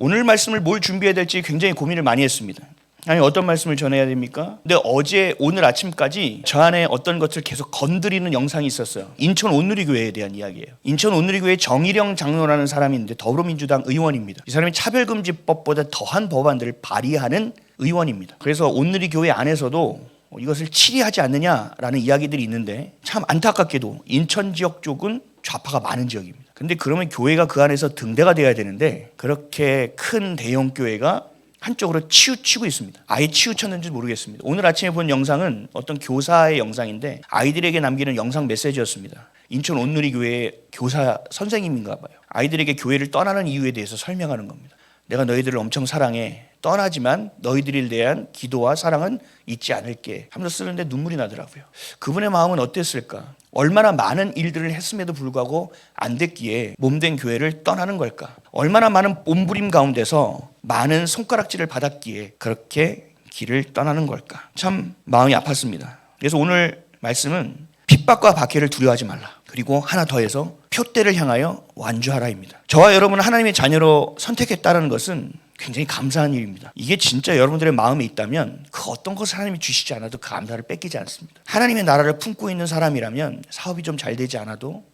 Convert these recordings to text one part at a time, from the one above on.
오늘 말씀을 뭘 준비해야 될지 굉장히 고민을 많이 했습니다. 아니 어떤 말씀을 전해야 됩니까? 근데 어제 오늘 아침까지 저 안에 어떤 것을 계속 건드리는 영상이 있었어요. 인천 온누리교회에 대한 이야기예요. 인천 온누리교회 정일영 장로라는 사람이 있는데 더불어민주당 의원입니다. 이 사람이 차별금지법보다 더한 법안들을 발의하는 의원입니다. 그래서 온누리교회 안에서도 이것을 치리하지 않느냐라는 이야기들이 있는데 참 안타깝게도 인천 지역 쪽은 좌파가 많은 지역입니다. 근데 그러면 교회가 그 안에서 등대가 돼야 되는데 그렇게 큰 대형 교회가 한쪽으로 치우치고 있습니다. 아예 치우쳤는지 모르겠습니다. 오늘 아침에 본 영상은 어떤 교사의 영상인데 아이들에게 남기는 영상 메시지였습니다. 인천 온누리 교회 교사 선생님인가 봐요. 아이들에게 교회를 떠나는 이유에 대해서 설명하는 겁니다. 내가 너희들을 엄청 사랑해. 떠나지만 너희들에 대한 기도와 사랑은 잊지 않을게. 하면서 쓰는데 눈물이 나더라고요. 그분의 마음은 어땠을까? 얼마나 많은 일들을 했음에도 불구하고 안 됐기에 몸된 교회를 떠나는 걸까? 얼마나 많은 몸부림 가운데서 많은 손가락질을 받았기에 그렇게 길을 떠나는 걸까? 참 마음이 아팠습니다. 그래서 오늘 말씀은 핍박과 박해를 두려워하지 말라. 그리고 하나 더해서 표대를 향하여 완주하라입니다. 저와 여러분 하나님의 자녀로 선택했다는 것은 굉장히 감사한 일입니다. 이게 진짜 여러분들의 마음에 있다면 그 어떤 것을 하나님이 주시지 않아도 그 감사를 뺏기지 않습니다. 하나님의 나라를 품고 있는 사람이라면 사업이 좀 잘 되지 않아도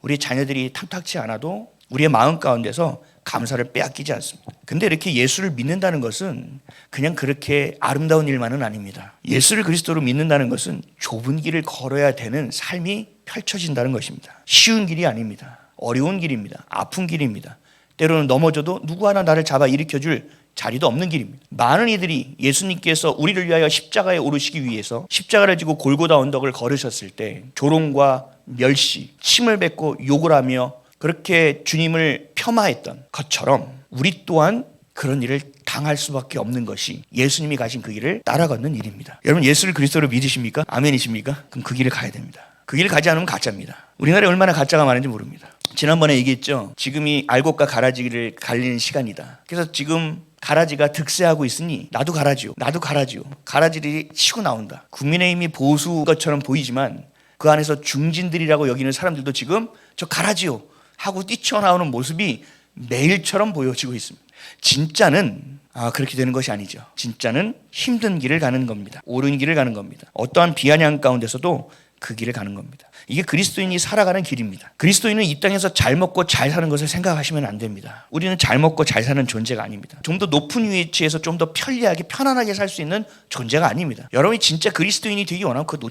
우리 자녀들이 탐탁치 않아도 우리의 마음 가운데서 감사를 빼앗기지 않습니다. 근데 이렇게 예수를 믿는다는 것은 그냥 그렇게 아름다운 일만은 아닙니다. 예수를 그리스도로 믿는다는 것은 좁은 길을 걸어야 되는 삶이 펼쳐진다는 것입니다. 쉬운 길이 아닙니다. 어려운 길입니다. 아픈 길입니다. 때로는 넘어져도 누구 하나 나를 잡아 일으켜 줄 자리도 없는 길입니다. 많은 이들이 예수님께서 우리를 위하여 십자가에 오르시기 위해서 십자가를 지고 골고다 언덕을 걸으셨을 때 조롱과 멸시, 침을 뱉고 욕을 하며 그렇게 주님을 폄하했던 것처럼 우리 또한 그런 일을 당할 수밖에 없는 것이 예수님이 가신 그 길을 따라 걷는 일입니다. 여러분 예수를 그리스도로 믿으십니까? 아멘이십니까? 그럼 그 길을 가야 됩니다. 그 길을 가지 않으면 가짜입니다. 우리나라에 얼마나 가짜가 많은지 모릅니다. 지난번에 얘기했죠. 지금이 알곡과 가라지를 갈리는 시간이다. 그래서 지금 가라지가 득세하고 있으니 나도 가라지요. 나도 가라지요. 가라지들이 치고 나온다. 국민의힘이 보수 것처럼 보이지만 그 안에서 중진들이라고 여기는 사람들도 지금 저 가라지요 하고 뛰쳐나오는 모습이 매일처럼 보여지고 있습니다. 진짜는 아 그렇게 되는 것이 아니죠. 진짜는 힘든 길을 가는 겁니다. 옳은 길을 가는 겁니다. 어떠한 비아냥 가운데서도 그 길을 가는 겁니다. 이게 그리스도인이 살아가는 길입니다. 그리스도인은 이 땅에서 잘 먹고 잘 사는 것을 생각하시면 안 됩니다. 우리는 잘 먹고 잘 사는 존재가 아닙니다. 좀 더 높은 위치에서 좀 더 편리하게 편안하게 살 수 있는 존재가 아닙니다. 여러분이 진짜 그리스도인이 되기 원하면 그거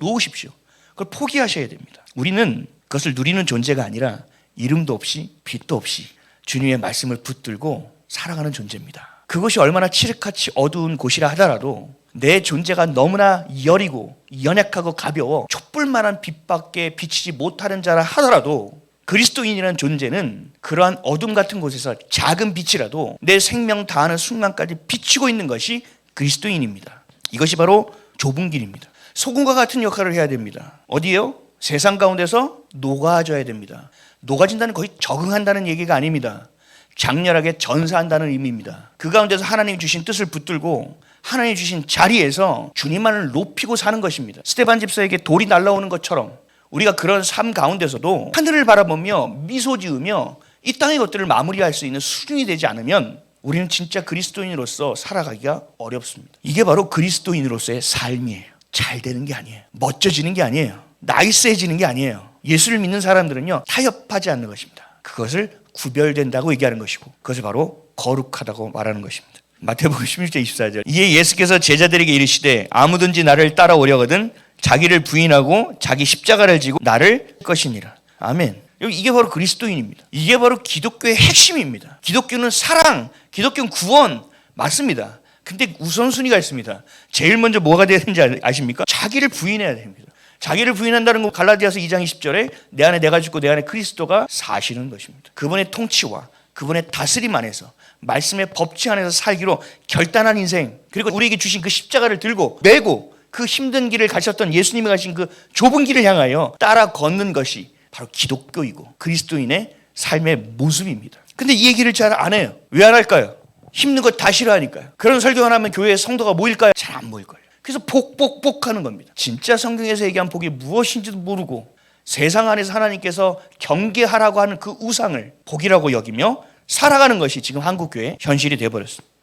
놓으십시오. 그걸 포기하셔야 됩니다. 우리는 그것을 누리는 존재가 아니라 이름도 없이 빛도 없이 주님의 말씀을 붙들고 살아가는 존재입니다. 그것이 얼마나 칠흑같이 어두운 곳이라 하더라도 내 존재가 너무나 여리고 연약하고 가벼워 촛불만한 빛밖에 비치지 못하는 자라 하더라도 그리스도인이라는 존재는 그러한 어둠 같은 곳에서 작은 빛이라도 내 생명 다하는 순간까지 비치고 있는 것이 그리스도인입니다. 이것이 바로 좁은 길입니다. 소금과 같은 역할을 해야 됩니다. 어디에요? 세상 가운데서 녹아져야 됩니다. 녹아진다는 거의 적응한다는 얘기가 아닙니다. 장렬하게 전사한다는 의미입니다. 그 가운데서 하나님이 주신 뜻을 붙들고 하나님이 주신 자리에서 주님만을 높이고 사는 것입니다. 스테반 집사에게 돌이 날라오는 것처럼 우리가 그런 삶 가운데서도 하늘을 바라보며 미소 지으며 이 땅의 것들을 마무리할 수 있는 수준이 되지 않으면 우리는 진짜 그리스도인으로서 살아가기가 어렵습니다. 이게 바로 그리스도인으로서의 삶이에요. 잘 되는 게 아니에요. 멋져지는 게 아니에요. 나이스해지는 게 아니에요. 예수를 믿는 사람들은요, 타협하지 않는 것입니다. 그것을 구별된다고 얘기하는 것이고, 그것을 바로 거룩하다고 말하는 것입니다. 마태복음 16장 24절. 이에 예수께서 제자들에게 이르시되 아무든지 나를 따라오려거든 자기를 부인하고 자기 십자가를 지고 나를 것이니라. 아멘. 이게 바로 그리스도인입니다. 이게 바로 기독교의 핵심입니다. 기독교는 사랑, 기독교는 구원 맞습니다. 근데 우선순위가 있습니다. 제일 먼저 뭐가 돼야 되는지 아십니까? 자기를 부인해야 됩니다. 자기를 부인한다는 건 갈라디아서 2장 20절에 내 안에 내가 죽고 내 안에 그리스도가 사시는 것입니다. 그분의 통치와 그분의 다스림 안에서 말씀의 법칙 안에서 살기로 결단한 인생 그리고 우리에게 주신 그 십자가를 들고 메고 그 힘든 길을 가셨던 예수님이 가신 그 좁은 길을 향하여 따라 걷는 것이 바로 기독교이고 그리스도인의 삶의 모습입니다. 근데 이 얘기를 잘 안 해요. 왜 안 할까요? 힘든 거다 싫어하니까요. 그런 설교 하나 하면 교회에 성도가 모일까요? 잘 안 모일걸요. 그래서 복복복 하는 겁니다. 진짜 성경에서 얘기한 복이 무엇인지도 모르고 세상 안에서 하나님께서 경계하라고 하는 그 우상을 복이라고 여기며 살아가는 것이 지금 한국 교회 현실이 되어 버렸습니다.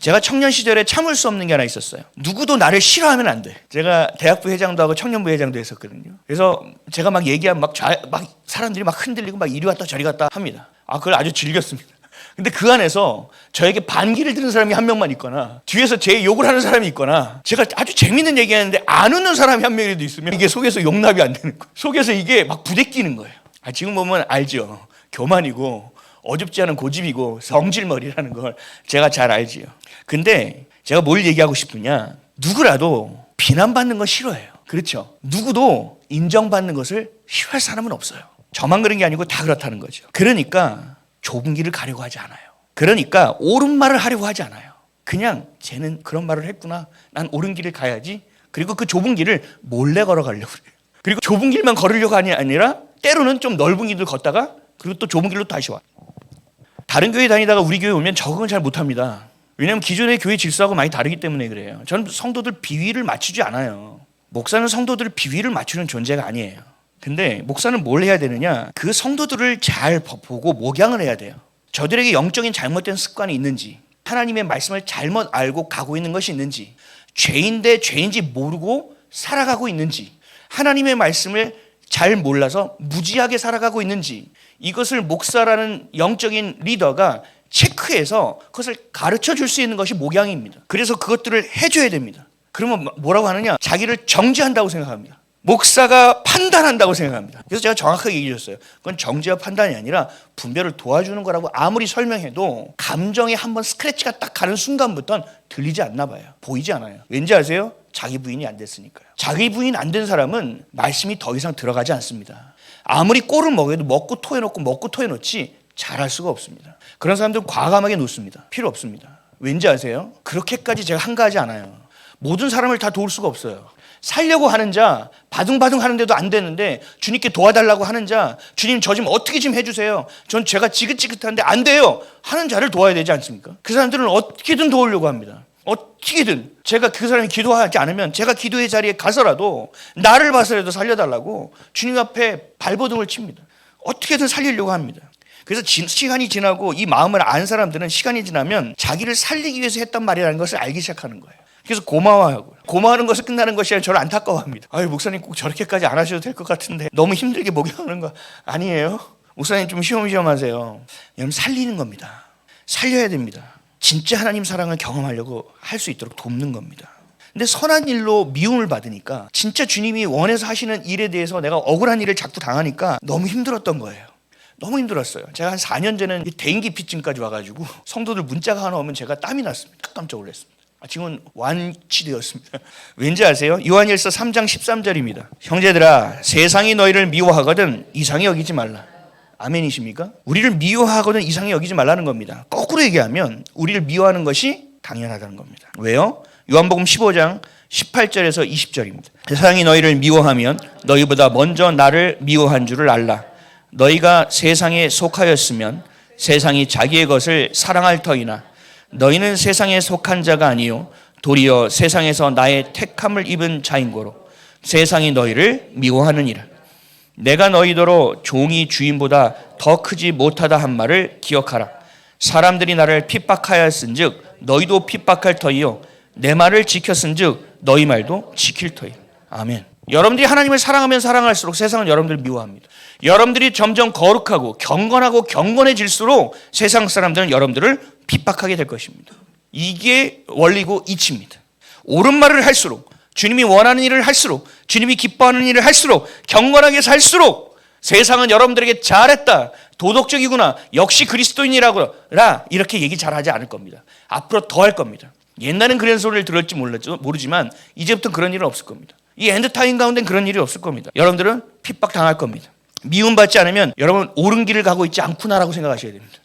제가 청년 시절에 참을 수 없는 게 하나 있었어요. 누구도 나를 싫어하면 안 돼. 제가 대학부 회장도 하고 청년부 회장도 했었거든요. 그래서 제가 막 얘기하면 막, 좌, 막 사람들이 막 흔들리고 막 이리 왔다 저리 갔다 합니다. 아, 그걸 아주 즐겼습니다. 근데 그 안에서 저에게 반기를 드는 사람이 한 명만 있거나 뒤에서 제 욕을 하는 사람이 있거나 제가 아주 재밌는 얘기하는데 안 웃는 사람이 한 명이라도 있으면 이게 속에서 용납이 안 되는 거예요. 속에서 이게 막 부대끼는 거예요. 아, 지금 보면 알죠. 교만이고 어줍지 않은 고집이고 성질머리라는 걸 제가 잘 알지요. 근데 제가 뭘 얘기하고 싶으냐? 누구라도 비난받는 거 싫어해요. 그렇죠. 누구도 인정받는 것을 싫어할 사람은 없어요. 저만 그런 게 아니고 다 그렇다는 거죠. 그러니까 좁은 길을 가려고 하지 않아요. 그러니까 옳은 말을 하려고 하지 않아요. 그냥 쟤는 그런 말을 했구나. 난 옳은 길을 가야지. 그리고 그 좁은 길을 몰래 걸어가려고 그래요. 그리고 좁은 길만 걸으려고 하니 아니라 때로는 좀 넓은 길을 걷다가 그리고 또 좁은 길로 다시 와. 다른 교회 다니다가 우리 교회 오면 적응을 잘 못합니다. 왜냐하면 기존의 교회 질서하고 많이 다르기 때문에 그래요. 저는 성도들 비위를 맞추지 않아요. 목사는 성도들 비위를 맞추는 존재가 아니에요. 근데 목사는 뭘 해야 되느냐? 그 성도들을 잘 보고 목양을 해야 돼요. 저들에게 영적인 잘못된 습관이 있는지, 하나님의 말씀을 잘못 알고 가고 있는 것이 있는지, 죄인데 죄인지 모르고 살아가고 있는지, 하나님의 말씀을 잘 몰라서 무지하게 살아가고 있는지, 이것을 목사라는 영적인 리더가 체크해서 그것을 가르쳐 줄 수 있는 것이 목양입니다. 그래서 그것들을 해줘야 됩니다. 그러면 뭐라고 하느냐? 자기를 정지한다고 생각합니다. 목사가 판단한다고 생각합니다. 그래서 제가 정확하게 얘기했어요. 그건 정지와 판단이 아니라 분별을 도와주는 거라고 아무리 설명해도 감정에 한번 스크래치가 딱 가는 순간부터는 들리지 않나 봐요. 보이지 않아요. 왠지 아세요? 자기 부인이 안 됐으니까요. 자기 부인 안 된 사람은 말씀이 더 이상 들어가지 않습니다. 아무리 꼴을 먹여도 먹고 토해놓고 먹고 토해놓지 잘할 수가 없습니다. 그런 사람들은 과감하게 놓습니다. 필요 없습니다. 왠지 아세요? 그렇게까지 제가 한가하지 않아요. 모든 사람을 다 도울 수가 없어요. 살려고 하는 자, 바둥바둥 하는데도 안 되는데 주님께 도와달라고 하는 자, 주님 저 좀 어떻게 좀 해주세요. 전 제가 지긋지긋한데 안 돼요. 하는 자를 도와야 되지 않습니까? 그 사람들은 어떻게든 도우려고 합니다. 어떻게든 제가 그 사람이 기도하지 않으면 제가 기도의 자리에 가서라도 나를 봐서라도 살려달라고 주님 앞에 발버둥을 칩니다. 어떻게든 살리려고 합니다. 그래서 시간이 지나고 이 마음을 안 사람들은 시간이 지나면 자기를 살리기 위해서 했던 말이라는 것을 알기 시작하는 거예요. 그래서 고마워하고요. 고마워하는 것을 끝나는 것이 아니라 저를 안타까워합니다. 아유 목사님 꼭 저렇게까지 안 하셔도 될 것 같은데 너무 힘들게 목욕하는 거 아니에요? 목사님 좀 쉬엄쉬엄 하세요. 여러분 살리는 겁니다. 살려야 됩니다. 진짜 하나님 사랑을 경험하려고 할 수 있도록 돕는 겁니다. 근데 선한 일로 미움을 받으니까 진짜 주님이 원해서 하시는 일에 대해서 내가 억울한 일을 자꾸 당하니까 너무 힘들었던 거예요. 너무 힘들었어요. 제가 한 4년 전에는 대인기피증까지 와가지고 성도들 문자가 하나 오면 제가 땀이 났습니다. 깜짝 놀랐습니다. 아, 지금은 완치되었습니다. 왠지 아세요? 요한일서 3장 13절입니다. 형제들아 세상이 너희를 미워하거든 이상히 여기지 말라. 아멘이십니까? 우리를 미워하거든 이상히 여기지 말라는 겁니다. 거꾸로 얘기하면 우리를 미워하는 것이 당연하다는 겁니다. 왜요? 요한복음 15장 18절에서 20절입니다. 세상이 너희를 미워하면 너희보다 먼저 나를 미워한 줄을 알라. 너희가 세상에 속하였으면 세상이 자기의 것을 사랑할 터이나 너희는 세상에 속한 자가 아니요 도리어 세상에서 나의 택함을 입은 자인 고로 세상이 너희를 미워하느니라. 내가 너희더러 종이 주인보다 더 크지 못하다 한 말을 기억하라. 사람들이 나를 핍박하였은즉 너희도 핍박할 터이요 내 말을 지켰은즉 너희 말도 지킬 터이. 아멘. 여러분들이 하나님을 사랑하면 사랑할수록 세상은 여러분들을 미워합니다. 여러분들이 점점 거룩하고 경건하고 경건해질수록 세상 사람들은 여러분들을 핍박하게 될 것입니다. 이게 원리고 이치입니다. 옳은 말을 할수록 주님이 원하는 일을 할수록 주님이 기뻐하는 일을 할수록 경건하게 살수록 세상은 여러분들에게 잘했다. 도덕적이구나. 역시 그리스도인이라고 라. 이렇게 얘기 잘 하지 않을 겁니다. 앞으로 더 할 겁니다. 옛날엔 그런 소리를 들을지 몰랐죠. 모르지만 이제부터 그런 일은 없을 겁니다. 이 엔드타임 가운데는 그런 일이 없을 겁니다. 여러분들은 핍박 당할 겁니다. 미움받지 않으면 여러분 옳은 길을 가고 있지 않구나라고 생각하셔야 됩니다.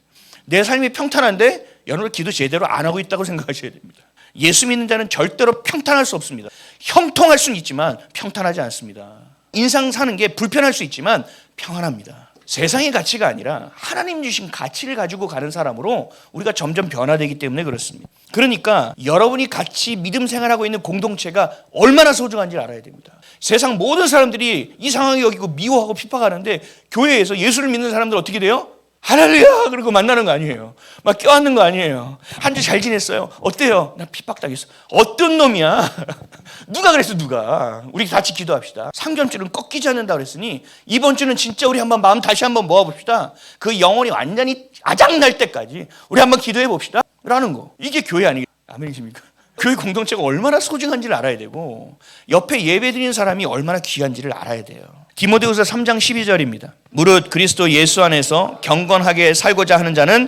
내 삶이 평탄한데 여러분 기도 제대로 안 하고 있다고 생각하셔야 됩니다. 예수 믿는 자는 절대로 평탄할 수 없습니다. 형통할 수는 있지만 평탄하지 않습니다. 인상 사는 게 불편할 수 있지만 평안합니다. 세상의 가치가 아니라 하나님 주신 가치를 가지고 가는 사람으로 우리가 점점 변화되기 때문에 그렇습니다. 그러니까 여러분이 같이 믿음 생활하고 있는 공동체가 얼마나 소중한지 알아야 됩니다. 세상 모든 사람들이 이상하게 여기고 미워하고 핍박하는데 교회에서 예수를 믿는 사람들 어떻게 돼요? 할렐루야 그러고 만나는 거 아니에요. 막 껴안는 거 아니에요. 한 주 잘 지냈어요. 어때요? 나 핍박당했어. 어떤 놈이야? 누가 그랬어 누가? 우리 같이 기도합시다. 상점줄은 꺾이지 않는다 그랬으니 이번 주는 진짜 우리 한번 마음 다시 한번 모아봅시다. 그 영혼이 완전히 아작날 때까지 우리 한번 기도해 봅시다. 라는 거. 이게 교회 아니겠? 아멘이십니까? 교회 공동체가 얼마나 소중한지를 알아야 되고 옆에 예배드리는 사람이 얼마나 귀한지를 알아야 돼요. 디모데후서 3장 12절입니다. 무릇 그리스도 예수 안에서 경건하게 살고자 하는 자는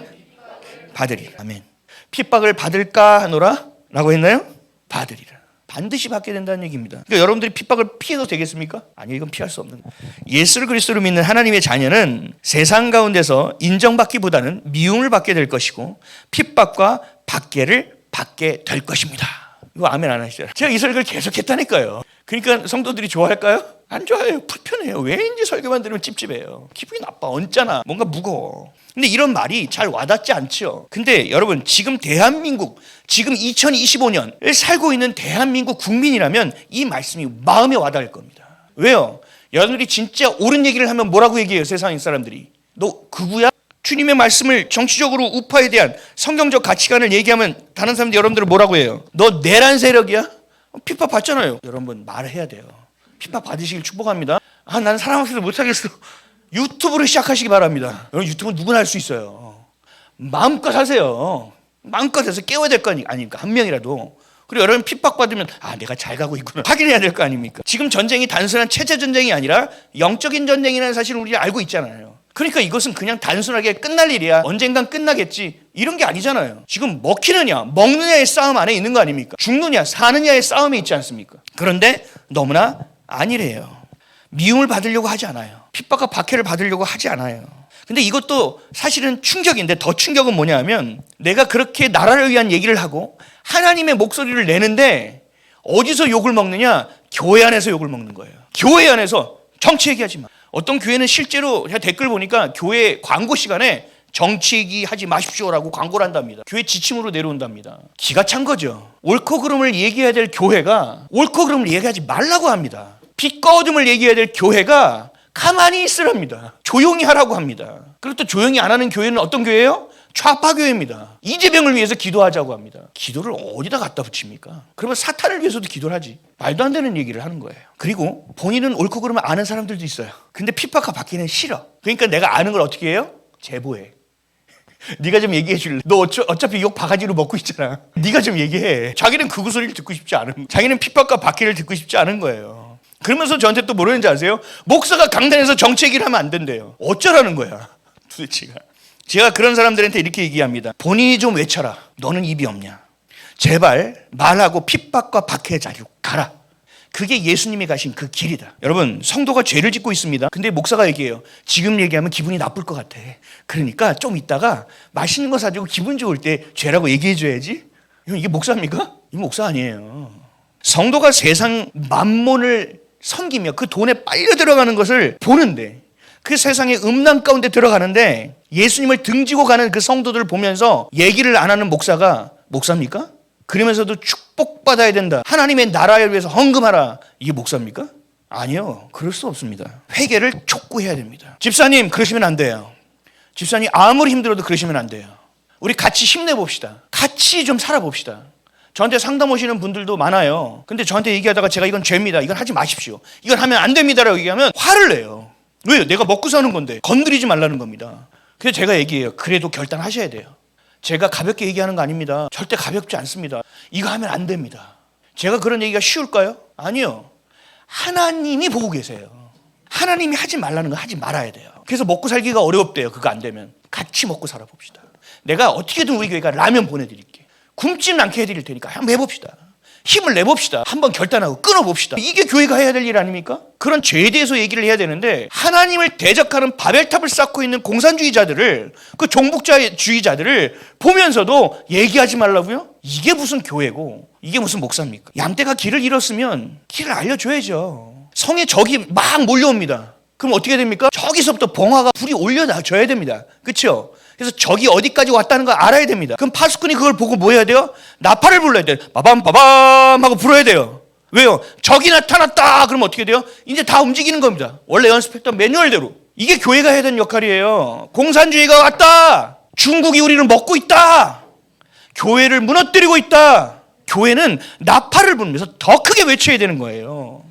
받으리라. 아멘. 핍박을 받을까 하노라? 라고 했나요? 받으리라. 반드시 받게 된다는 얘기입니다. 그러니까 여러분들이 핍박을 피해도 되겠습니까? 아니요, 이건 피할 수 없는 거예요. 예수를 그리스도로 믿는 하나님의 자녀는 세상 가운데서 인정받기보다는 미움을 받게 될 것이고 핍박과 박해를 받게 될 것입니다. 이거 아멘 안 하시죠? 제가 이 설교를 계속 했다니까요. 그러니까 성도들이 좋아할까요? 안 좋아해요. 불편해요. 왜인지 설교만 들으면 찝찝해요. 기분이 나빠. 언짢아. 뭔가 무거워. 근데 이런 말이 잘 와닿지 않죠. 근데 여러분 지금 대한민국 지금 2025년을 살고 있는 대한민국 국민이라면 이 말씀이 마음에 와닿을 겁니다. 왜요? 여러분들이 진짜 옳은 얘기를 하면 뭐라고 얘기해요? 세상 사람들이. 너 그구야? 주님의 말씀을 정치적으로 우파에 대한 성경적 가치관을 얘기하면 다른 사람들 여러분들은 뭐라고 해요? 너 내란 세력이야? 핍박 받잖아요. 여러분 말해야 돼요. 핍박 받으시길 축복합니다. 아, 나는 사람 앞에서 못하겠어. 유튜브를 시작하시기 바랍니다. 여러분 유튜브 누구나 할 수 있어요. 마음껏 하세요. 마음껏 해서 깨워야 될 거 아닙니까? 한 명이라도. 그리고 여러분 핍박받으면 아 내가 잘 가고 있구나 확인해야 될 거 아닙니까? 지금 전쟁이 단순한 체제 전쟁이 아니라 영적인 전쟁이라는 사실을 우리가 알고 있잖아요. 그러니까 이것은 그냥 단순하게 끝날 일이야. 언젠간 끝나겠지. 이런 게 아니잖아요. 지금 먹히느냐, 먹느냐의 싸움 안에 있는 거 아닙니까? 죽느냐, 사느냐의 싸움에 있지 않습니까? 그런데 너무나 아니래요. 미움을 받으려고 하지 않아요. 핍박과 박해를 받으려고 하지 않아요. 근데 이것도 사실은 충격인데 더 충격은 뭐냐면 내가 그렇게 나라를 위한 얘기를 하고 하나님의 목소리를 내는데 어디서 욕을 먹느냐? 교회 안에서 욕을 먹는 거예요. 교회 안에서 정치 얘기하지 마. 어떤 교회는 실제로 제가 댓글 보니까 교회 광고 시간에 정치 얘기 하지 마십시오라고 광고를 한답니다. 교회 지침으로 내려온답니다. 기가 찬 거죠. 옳고 그름을 얘기해야 될 교회가 옳고 그름을 얘기하지 말라고 합니다. 빛과 어둠을 얘기해야 될 교회가 가만히 있으랍니다. 조용히 하라고 합니다. 그리고 또 조용히 안 하는 교회는 어떤 교회예요? 좌파 교회입니다. 이재명을 위해서 기도하자고 합니다. 기도를 어디다 갖다 붙입니까? 그러면 사탄을 위해서도 기도를 하지. 말도 안 되는 얘기를 하는 거예요. 그리고 본인은 옳고 그러면 아는 사람들도 있어요. 근데 핍박과 받기는 싫어. 그러니까 내가 아는 걸 어떻게 해요? 제보해. 네가 좀 얘기해 줄래? 너 어차, 어차피 욕 바가지로 먹고 있잖아. 네가 좀 얘기해. 자기는 그 소리를 듣고 싶지 않은. 자기는 핍박과 박해를 듣고 싶지 않은 거예요. 그러면서 저한테 또 뭐라는지 아세요? 목사가 강단에서 정치 얘기를 하면 안 된대요. 어쩌라는 거야? 도대체가. 제가 그런 사람들한테 이렇게 얘기합니다. 본인이 좀 외쳐라. 너는 입이 없냐? 제발 말하고 핍박과 박해 자리로 가라. 그게 예수님이 가신 그 길이다. 여러분, 성도가 죄를 짓고 있습니다. 근데 목사가 얘기해요. 지금 얘기하면 기분이 나쁠 것 같아. 그러니까 좀 이따가 맛있는 거 사주고 기분 좋을 때 죄라고 얘기해 줘야지. 이게 목사입니까? 이 목사 아니에요. 성도가 세상 만몬을 섬기며 그 돈에 빨려 들어가는 것을 보는데 그 세상의 음란 가운데 들어가는데 예수님을 등지고 가는 그 성도들을 보면서 얘기를 안 하는 목사가 목사입니까? 그러면서도 축복받아야 된다. 하나님의 나라를 위해서 헌금하라. 이게 목사입니까? 아니요. 그럴 수 없습니다. 회개를 촉구해야 됩니다. 집사님, 그러시면 안 돼요. 집사님, 아무리 힘들어도 그러시면 안 돼요. 우리 같이 힘내봅시다. 같이 좀 살아봅시다. 저한테 상담 오시는 분들도 많아요. 근데 저한테 얘기하다가 제가 이건 죄입니다. 이건 하지 마십시오. 이건 하면 안 됩니다라고 얘기하면 화를 내요. 왜요? 내가 먹고 사는 건데 건드리지 말라는 겁니다. 그래서 제가 얘기해요. 그래도 결단하셔야 돼요. 제가 가볍게 얘기하는 거 아닙니다. 절대 가볍지 않습니다. 이거 하면 안 됩니다. 제가 그런 얘기가 쉬울까요? 아니요. 하나님이 보고 계세요. 하나님이 하지 말라는 거 하지 말아야 돼요. 그래서 먹고 살기가 어렵대요. 그거 안 되면 같이 먹고 살아봅시다. 내가 어떻게든 우리 교회가 라면 보내드릴게. 굶지는 않게 해드릴 테니까 한번 해봅시다. 힘을 내봅시다. 한번 결단하고 끊어봅시다. 이게 교회가 해야 될 일 아닙니까? 그런 죄에 대해서 얘기를 해야 되는데 하나님을 대적하는 바벨탑을 쌓고 있는 공산주의자들을 그 종북주의자들을 보면서도 얘기하지 말라고요? 이게 무슨 교회고 이게 무슨 목사입니까? 양떼가 길을 잃었으면 길을 알려줘야죠. 성에 적이 막 몰려옵니다. 그럼 어떻게 됩니까? 저기서부터 봉화가 불이 올려줘야 됩니다. 그렇죠? 그래서 적이 어디까지 왔다는 걸 알아야 됩니다. 그럼 파수꾼이 그걸 보고 뭐 해야 돼요? 나팔을 불러야 돼요. 빠밤 빠밤 하고 불어야 돼요. 왜요? 적이 나타났다. 그러면 어떻게 돼요? 이제 다 움직이는 겁니다. 원래 연습했던 매뉴얼대로. 이게 교회가 해야 되는 역할이에요. 공산주의가 왔다. 중국이 우리를 먹고 있다. 교회를 무너뜨리고 있다. 교회는 나팔을 불면서 더 크게 외쳐야 되는 거예요.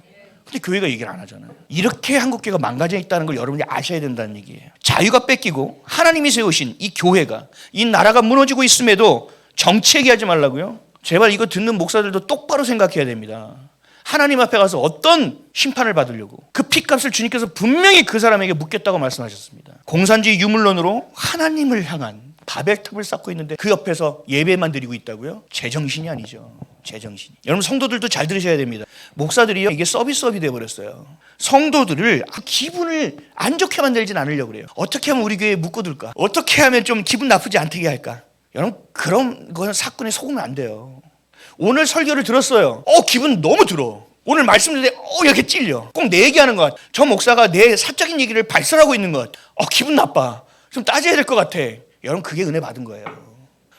근데 교회가 얘기를 안 하잖아요. 이렇게 한국 교회가 망가져 있다는 걸 여러분이 아셔야 된다는 얘기예요. 자유가 뺏기고 하나님이 세우신 이 교회가 이 나라가 무너지고 있음에도 정치 얘기하지 말라고요. 제발 이거 듣는 목사들도 똑바로 생각해야 됩니다. 하나님 앞에 가서 어떤 심판을 받으려고 그 피값을 주님께서 분명히 그 사람에게 묻겠다고 말씀하셨습니다. 공산주의 유물론으로 하나님을 향한 바벨탑을 쌓고 있는데 그 옆에서 예배만 드리고 있다고요? 제정신이 아니죠. 제정신이. 여러분 성도들도 잘 들으셔야 됩니다. 목사들이요 이게 서비스업이 돼 버렸어요. 성도들을 그 기분을 안 좋게 만들진 않으려고 그래요. 어떻게 하면 우리 교회에 묶어둘까? 어떻게 하면 좀 기분 나쁘지 않게 할까? 여러분 그런 거는 사건에 속으면 안 돼요. 오늘 설교를 들었어요. 어 기분 너무 들어. 오늘 말씀 듣는데 어 이렇게 찔려. 꼭 내 얘기하는 것. 저 목사가 내 사적인 얘기를 발설하고 있는 것. 어 기분 나빠. 좀 따져야 될 것 같아. 여러분 그게 은혜 받은 거예요.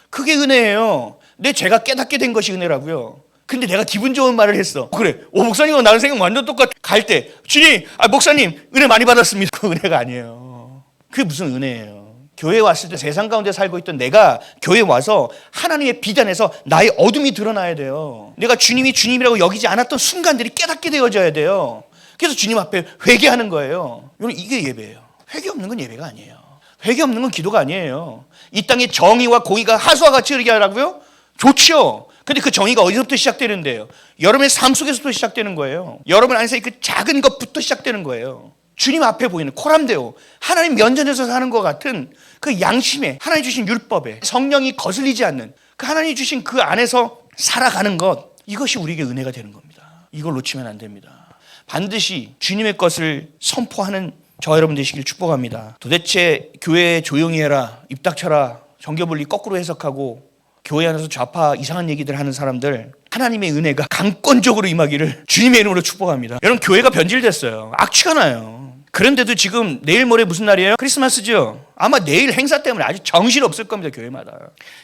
그게 은혜예요. 내 제가 깨닫게 된 것이 은혜라고요. 근데 내가 기분 좋은 말을 했어. 그래. 오 목사님과 나는 생각 완전 똑같아. 갈 때 주님, 아 목사님 은혜 많이 받았습니다. 그 은혜가 아니에요. 그게 무슨 은혜예요. 교회 왔을 때 세상 가운데 살고 있던 내가 교회 와서 하나님의 비단에서 나의 어둠이 드러나야 돼요. 내가 주님이 주님이라고 여기지 않았던 순간들이 깨닫게 되어져야 돼요. 그래서 주님 앞에 회개하는 거예요. 이게 예배예요. 회개 없는 건 예배가 아니에요. 회개 없는 건 기도가 아니에요. 이 땅에 정의와 공의가 하수와 같이 흐르게 하라고요? 좋죠. 근데 그 정의가 어디서부터 시작되는데요? 여러분의 삶 속에서부터 시작되는 거예요. 여러분 안에서 그 작은 것부터 시작되는 거예요. 주님 앞에 보이는 코람데오, 하나님 면전에서 사는 것 같은 그 양심에 하나님 주신 율법에 성령이 거슬리지 않는 그 하나님 주신 그 안에서 살아가는 것 이것이 우리에게 은혜가 되는 겁니다. 이걸 놓치면 안 됩니다. 반드시 주님의 것을 선포하는 저 여러분 되시길 축복합니다. 도대체 교회 조용히 해라, 입 닥쳐라, 정교분리 거꾸로 해석하고 교회 안에서 좌파 이상한 얘기들 하는 사람들 하나님의 은혜가 강권적으로 임하기를 주님의 이름으로 축복합니다. 여러분 교회가 변질됐어요. 악취가 나요. 그런데도 지금 내일 모레 무슨 날이에요? 크리스마스죠. 아마 내일 행사 때문에 아주 정신 없을 겁니다 교회마다.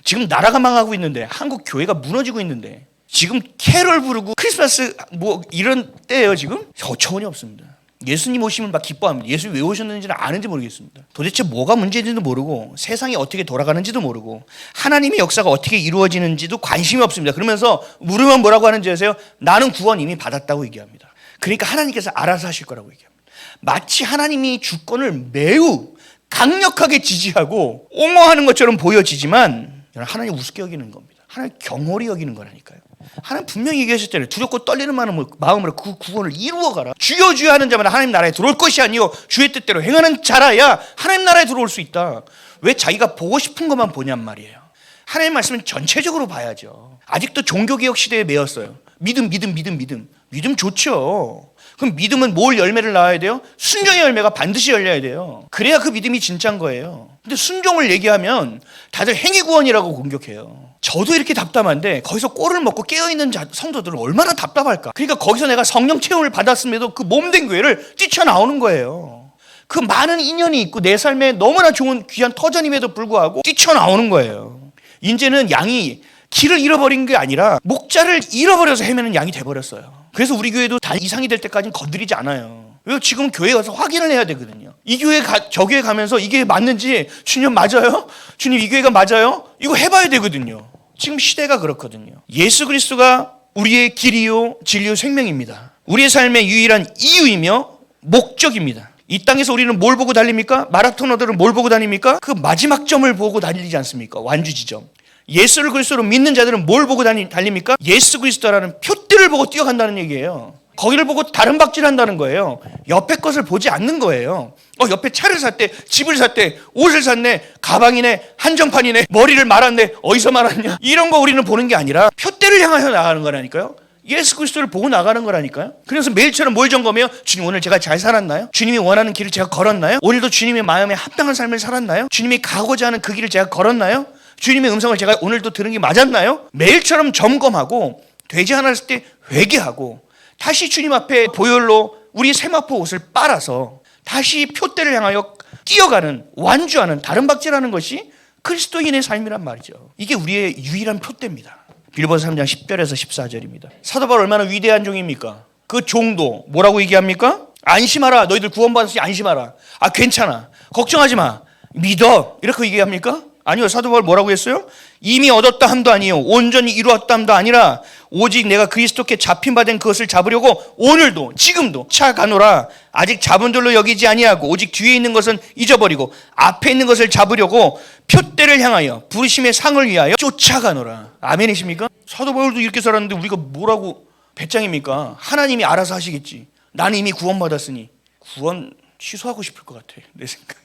지금 나라가 망하고 있는데 한국 교회가 무너지고 있는데 지금 캐롤 부르고 크리스마스 뭐 이런 때예요 지금 저천이 없습니다. 예수님 오시면 막 기뻐합니다. 예수 왜 오셨는지는 아는지 모르겠습니다. 도대체 뭐가 문제인지도 모르고 세상이 어떻게 돌아가는지도 모르고 하나님의 역사가 어떻게 이루어지는지도 관심이 없습니다. 그러면서 물으면 뭐라고 하는지 아세요? 나는 구원 이미 받았다고 얘기합니다. 그러니까 하나님께서 알아서 하실 거라고 얘기합니다. 마치 하나님이 주권을 매우 강력하게 지지하고 옹호하는 것처럼 보여지지만 하나님 우습게 여기는 겁니다. 하나님 경홀히 여기는 거라니까요. 하나님 분명히 얘기하셨잖아요. 두렵고 떨리는 마음으로 그 구원을 이루어 가라. 주여 주여 하는 자마다 하나님 나라에 들어올 것이 아니요 주의 뜻대로 행하는 자라야 하나님 나라에 들어올 수 있다. 왜 자기가 보고 싶은 것만 보냔 말이에요. 하나님 말씀은 전체적으로 봐야죠. 아직도 종교개혁 시대에 매였어요. 믿음, 믿음, 믿음, 믿음. 믿음 좋죠. 그럼 믿음은 뭘 열매를 낳아야 돼요? 순종의 열매가 반드시 열려야 돼요. 그래야 그 믿음이 진짜인 거예요. 근데 순종을 얘기하면 다들 행위 구원이라고 공격해요. 저도 이렇게 답답한데 거기서 꼴을 먹고 깨어있는 성도들은 얼마나 답답할까? 그러니까 거기서 내가 성령 체험을 받았음에도 그 몸된 교회를 뛰쳐나오는 거예요. 그 많은 인연이 있고 내 삶에 너무나 좋은 귀한 터전임에도 불구하고 뛰쳐나오는 거예요. 이제는 양이 길을 잃어버린 게 아니라 목자를 잃어버려서 헤매는 양이 돼버렸어요. 그래서 우리 교회도 다 이상이 될 때까지는 건드리지 않아요. 왜 지금 교회 가서 확인을 해야 되거든요. 이 교회 가, 저 교회 가면서 이게 맞는지 주님 맞아요? 주님 이 교회가 맞아요? 이거 해봐야 되거든요. 지금 시대가 그렇거든요. 예수 그리스도가 우리의 길이요 진리요 생명입니다. 우리의 삶의 유일한 이유이며 목적입니다. 이 땅에서 우리는 뭘 보고 달립니까? 마라토너들은 뭘 보고 다닙니까? 그 마지막 점을 보고 달리지 않습니까? 완주 지점. 예수를 그리스도로 믿는 자들은 뭘 보고 달립니까? 예수 그리스도라는 표대를 보고 뛰어간다는 얘기예요. 거기를 보고 다른 박질한다는 거예요. 옆에 것을 보지 않는 거예요. 어, 옆에 차를 샀대, 집을 샀대, 옷을 샀네, 가방이네, 한정판이네, 머리를 말았네, 어디서 말았냐. 이런 거 우리는 보는 게 아니라 표대를 향하여 나가는 거라니까요. 예수 그리스도를 보고 나가는 거라니까요. 그래서 매일처럼 뭘 점검해요? 주님 오늘 제가 잘 살았나요? 주님이 원하는 길을 제가 걸었나요? 오늘도 주님의 마음에 합당한 삶을 살았나요? 주님이 가고자 하는 그 길을 제가 걸었나요? 주님의 음성을 제가 오늘도 들은 게 맞았나요? 매일처럼 점검하고 되지 않았을 때 회개하고 다시 주님 앞에 보혈로 우리 세마포 옷을 빨아서 다시 표대를 향하여 뛰어가는 완주하는 다른 박질하는 것이 그리스도인의 삶이란 말이죠. 이게 우리의 유일한 표대입니다. 빌보서 3장 10절에서 14절입니다. 사도 바울 얼마나 위대한 종입니까? 그 종도 뭐라고 얘기합니까? 안심하라. 너희들 구원받았으니 안심하라. 아 괜찮아. 걱정하지 마. 믿어. 이렇게 얘기합니까? 아니요. 사도 바울 뭐라고 했어요? 이미 얻었다 함도 아니요. 온전히 이루었다 함도 아니라 오직 내가 그리스도께 잡힌 바 된 그것을 잡으려고 오늘도 지금도 차가노라. 아직 잡은 줄로 여기지 아니하고 오직 뒤에 있는 것은 잊어버리고 앞에 있는 것을 잡으려고 표대를 향하여 부르심의 상을 위하여 쫓아가노라. 아멘이십니까? 사도 바울도 이렇게 살았는데 우리가 뭐라고 배짱입니까? 하나님이 알아서 하시겠지. 나는 이미 구원받았으니 구원 취소하고 싶을 것 같아. 내 생각.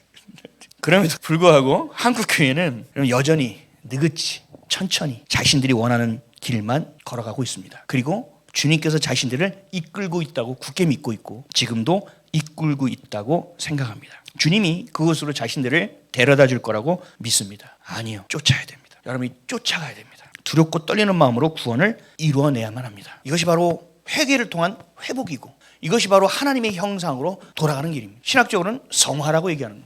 그럼에도 불구하고 한국 교회는 여전히 느긋이 천천히 자신들이 원하는 길만 걸어가고 있습니다. 그리고 주님께서 자신들을 이끌고 있다고 굳게 믿고 있고 지금도 이끌고 있다고 생각합니다. 주님이 그곳으로 자신들을 데려다 줄 거라고 믿습니다. 아니요. 쫓아야 됩니다. 여러분이 쫓아가야 됩니다. 두렵고 떨리는 마음으로 구원을 이루어내야만 합니다. 이것이 바로 회개를 통한 회복이고 이것이 바로 하나님의 형상으로 돌아가는 길입니다. 신학적으로는 성화라고 얘기하는.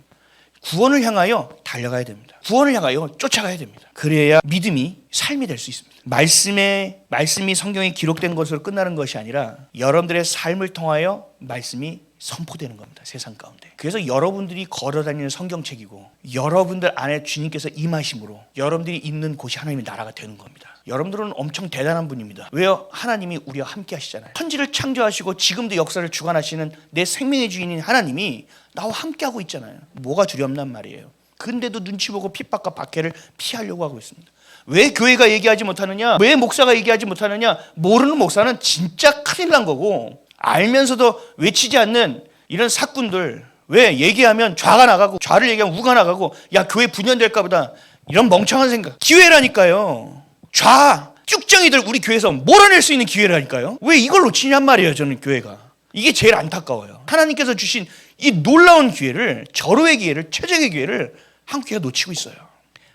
구원을 향하여 달려가야 됩니다. 구원을 향하여 쫓아가야 됩니다. 그래야 믿음이 삶이 될 수 있습니다. 말씀에 말씀이 성경에 기록된 것으로 끝나는 것이 아니라 여러분들의 삶을 통하여 말씀이 선포되는 겁니다. 세상 가운데. 그래서 여러분들이 걸어다니는 성경책이고 여러분들 안에 주님께서 임하심으로 여러분들이 있는 곳이 하나님의 나라가 되는 겁니다. 여러분들은 엄청 대단한 분입니다. 왜요? 하나님이 우리와 함께 하시잖아요. 천지를 창조하시고 지금도 역사를 주관하시는 내 생명의 주인인 하나님이 나와 함께 하고 있잖아요. 뭐가 두렵단 말이에요. 근데도 눈치 보고 핍박과 박해를 피하려고 하고 있습니다. 왜 교회가 얘기하지 못하느냐? 왜 목사가 얘기하지 못하느냐? 모르는 목사는 진짜 큰일 난 거고 알면서도 외치지 않는 이런 사꾼들 왜 얘기하면 좌가 나가고 좌를 얘기하면 우가 나가고 야 교회 분열될까 보다 이런 멍청한 생각. 기회라니까요. 좌 쭉정이들 우리 교회에서 몰아낼 수 있는 기회라니까요. 왜 이걸 놓치냔 말이에요 저는 교회가. 이게 제일 안타까워요. 하나님께서 주신 이 놀라운 기회를 절호의 기회를 최적의 기회를 한국교회가 놓치고 있어요.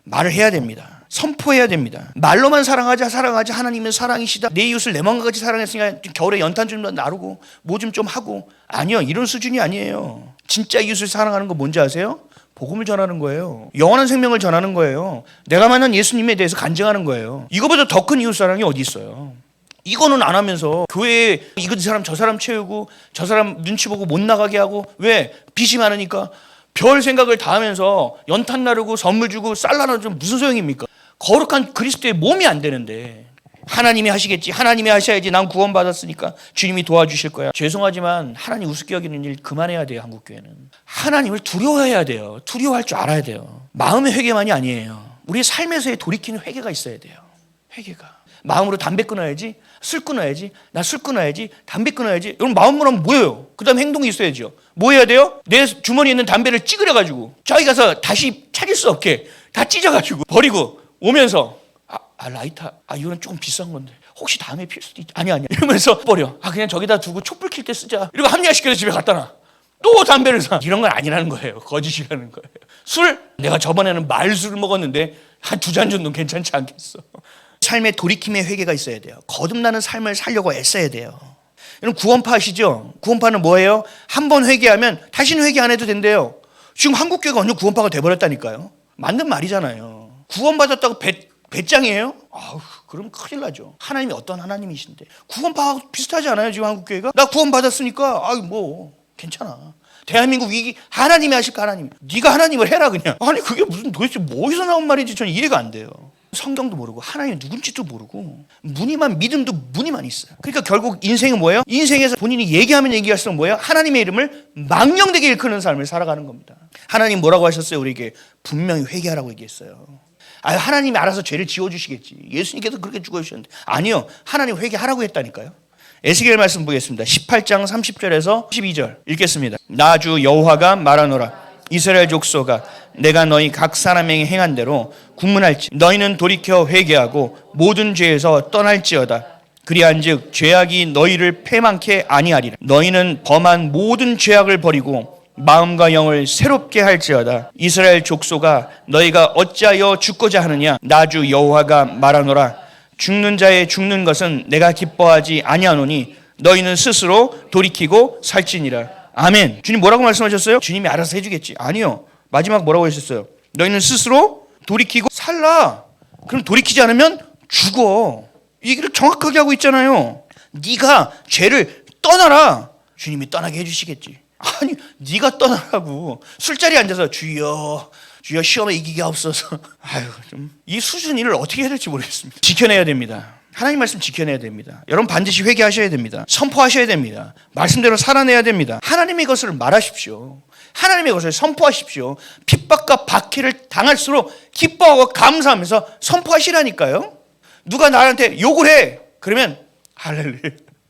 말을 해야 됩니다 선포해야 됩니다. 말로만 사랑하자 사랑하자 하나님은 사랑이시다. 내 이웃을 내 마음과 같이 사랑했으니까 겨울에 연탄 좀 나르고 뭐 좀 좀 하고 아니요 이런 수준이 아니에요. 진짜 이웃을 사랑하는 거 뭔지 아세요? 복음을 전하는 거예요. 영원한 생명을 전하는 거예요. 내가 만난 예수님에 대해서 간증하는 거예요. 이거보다 더 큰 이웃 사랑이 어디 있어요? 이거는 안 하면서 교회에 이거 사람 저 사람 채우고 저 사람 눈치 보고 못 나가게 하고 왜 빚이 많으니까 별 생각을 다 하면서 연탄 나르고 선물 주고 쌀 나르면 무슨 소용입니까? 거룩한 그리스도의 몸이 안 되는데. 하나님이 하시겠지 하나님이 하셔야지 난 구원받았으니까 주님이 도와주실 거야. 죄송하지만 하나님 우습게 여기는 일 그만해야 돼요 한국교회는. 하나님을 두려워해야 돼요. 두려워할 줄 알아야 돼요. 마음의 회개만이 아니에요. 우리 삶에서의 돌이키는 회개가 있어야 돼요. 회개가. 마음으로 담배 끊어야지 술 끊어야지 나 술 끊어야지 담배 끊어야지. 여러분 마음으로 하면 뭐예요? 그 다음 행동이 있어야죠. 뭐 해야 돼요? 내 주머니에 있는 담배를 찌그려 가지고 저기 가서 다시 찾을 수 없게 다 찢어 가지고 버리고 오면서 아, 아 라이터 아 이거는 조금 비싼 건데 혹시 다음에 필 수도 있 아니 아니 이러면서 버려 아 그냥 저기다 두고 촛불 킬 때 쓰자 이러고 합리화시켜서 집에 갖다 놔. 또 담배를 사. 이런 건 아니라는 거예요. 거짓이라는 거예요. 술? 내가 저번에는 말술을 먹었는데 한 두 잔 정도는 괜찮지 않겠어. 삶의 돌이킴의 회개가 있어야 돼요. 거듭나는 삶을 살려고 애써야 돼요. 여러분 구원파 아시죠? 구원파는 뭐예요? 한 번 회개하면 다시는 회개 안 해도 된대요. 지금 한국교회가 완전 구원파가 돼버렸다니까요. 맞는 말이잖아요. 구원받았다고 배, 배짱이에요? 아우, 그럼 큰일 나죠. 하나님이 어떤 하나님이신데. 구원파하고 비슷하지 않아요, 지금 한국교회가? 나 구원받았으니까, 아유, 뭐, 괜찮아. 대한민국 위기 하나님이 하실까 하나님 네가 하나님을 해라 그냥 아니 그게 무슨 도대체 뭐에서 나온 말인지 저는 이해가 안 돼요 성경도 모르고 하나님이 누군지도 모르고 무늬만 믿음도 무늬만 있어요 그러니까 결국 인생은 뭐예요? 인생에서 본인이 얘기하면 얘기할수록 뭐예요? 하나님의 이름을 망령되게 일컫는 삶을 살아가는 겁니다 하나님 뭐라고 하셨어요 우리에게 분명히 회개하라고 얘기했어요 아 하나님이 알아서 죄를 지워주시겠지 예수님께서 그렇게 죽어주셨는데 아니요 하나님 회개하라고 했다니까요 에스겔 말씀 보겠습니다. 18장 30절에서 12절 읽겠습니다. 나주 여호와가 말하노라 이스라엘 족속아 내가 너희 각 사람에게 행한 대로 국문할지 너희는 돌이켜 회개하고 모든 죄에서 떠날지어다. 그리한즉 죄악이 너희를 패망케 아니하리라. 너희는 범한 모든 죄악을 버리고 마음과 영을 새롭게 할지어다. 이스라엘 족속아 너희가 어찌하여 죽고자 하느냐 나주 여호와가 말하노라 죽는 자의 죽는 것은 내가 기뻐하지 아니하노니 너희는 스스로 돌이키고 살지니라. 아멘. 주님 뭐라고 말씀하셨어요? 주님이 알아서 해주겠지. 아니요. 마지막 뭐라고 하셨어요? 너희는 스스로 돌이키고 살라. 그럼 돌이키지 않으면 죽어. 이 얘기를 정확하게 하고 있잖아요. 네가 죄를 떠나라. 주님이 떠나게 해주시겠지. 아니 네가 떠나라고 술자리에 앉아서 주여 주여 시험에 이기게 없어서 아유 좀 이 수준을 어떻게 해야 될지 모르겠습니다. 지켜내야 됩니다. 하나님 말씀 지켜내야 됩니다. 여러분 반드시 회개하셔야 됩니다. 선포하셔야 됩니다. 말씀대로 살아내야 됩니다. 하나님의 것을 말하십시오. 하나님의 것을 선포하십시오. 핍박과 박해를 당할수록 기뻐하고 감사하면서 선포하시라니까요. 누가 나한테 욕을 해. 그러면 할렐루야.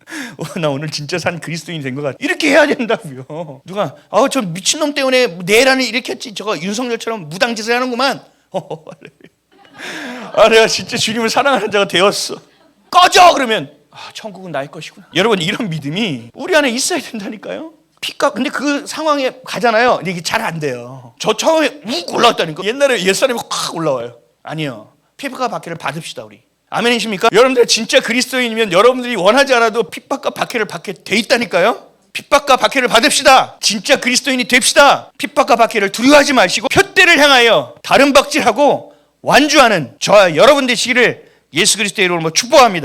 어, 나 오늘 진짜 산 그리스도인이 된것 같아. 이렇게 해야 된다고요. 누가 아우 저 미친놈 때문에 내란을 일으켰지. 저거 윤석열처럼 무당짓을 하는구만. 어. 아 내가 진짜 주님을 사랑하는 자가 되었어. 꺼져 그러면 아 천국은 나의 것이구나. 여러분 이런 믿음이 우리 안에 있어야 된다니까요. 피가 근데 그 상황에 가잖아요. 근데 이게 잘 안 돼요. 저 처음에 욱 올라왔다니까. 옛날에 옛사람이 확 올라와요. 아니요. 피부가 박해를 받읍시다 우리. 아멘이십니까? 여러분들 진짜 그리스도인이면 여러분들이 원하지 않아도 핍박과 박해를 받게 돼 있다니까요. 핍박과 박해를 받읍시다. 진짜 그리스도인이 됩시다. 핍박과 박해를 두려워하지 마시고 표대를 향하여 다른 박질하고 완주하는 저와 여러분 되시기를 예수 그리스도의 이름으로 축복합니다.